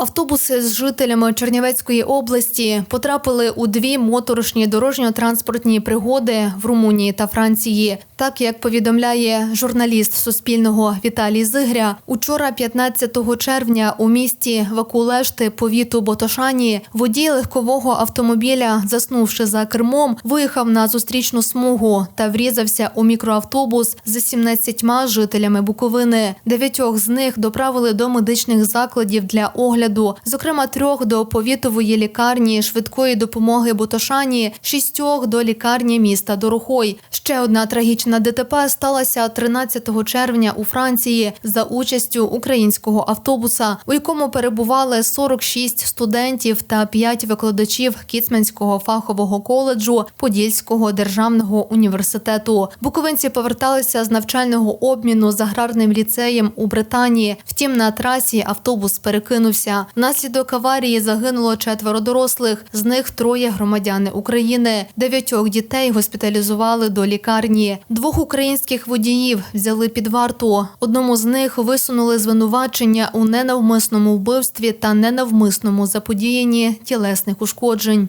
Автобуси з жителями Чернівецької області потрапили у дві моторошні дорожньо-транспортні пригоди в Румунії та Франції. Так як повідомляє журналіст Суспільного Віталій Зигря, учора, 15 червня, у місті Вакулешти повіту Ботошані, водій легкового автомобіля, заснувши за кермом, виїхав на зустрічну смугу та врізався у мікроавтобус з 17 жителями Буковини. Дев'ятьох з них доправили до медичних закладів для огляду, зокрема трьох до повітової лікарні швидкої допомоги Ботошані, шістьох до лікарні міста Дорохой. Ще одна трагічна ДТП сталася 13 червня у Франції за участю українського автобуса, у якому перебували 46 студентів та 5 викладачів Кіцманського фахового коледжу Подільського державного університету. Буковинці поверталися з навчального обміну з аграрним ліцеєм у Британії. Втім, на трасі автобус перекинувся. Внаслідок аварії загинуло четверо дорослих, з них троє громадяни України. Дев'ятьох дітей госпіталізували до лікарні. Двох українських водіїв взяли під варту. Одному з них висунули звинувачення у ненавмисному вбивстві та ненавмисному заподіянні тілесних ушкоджень.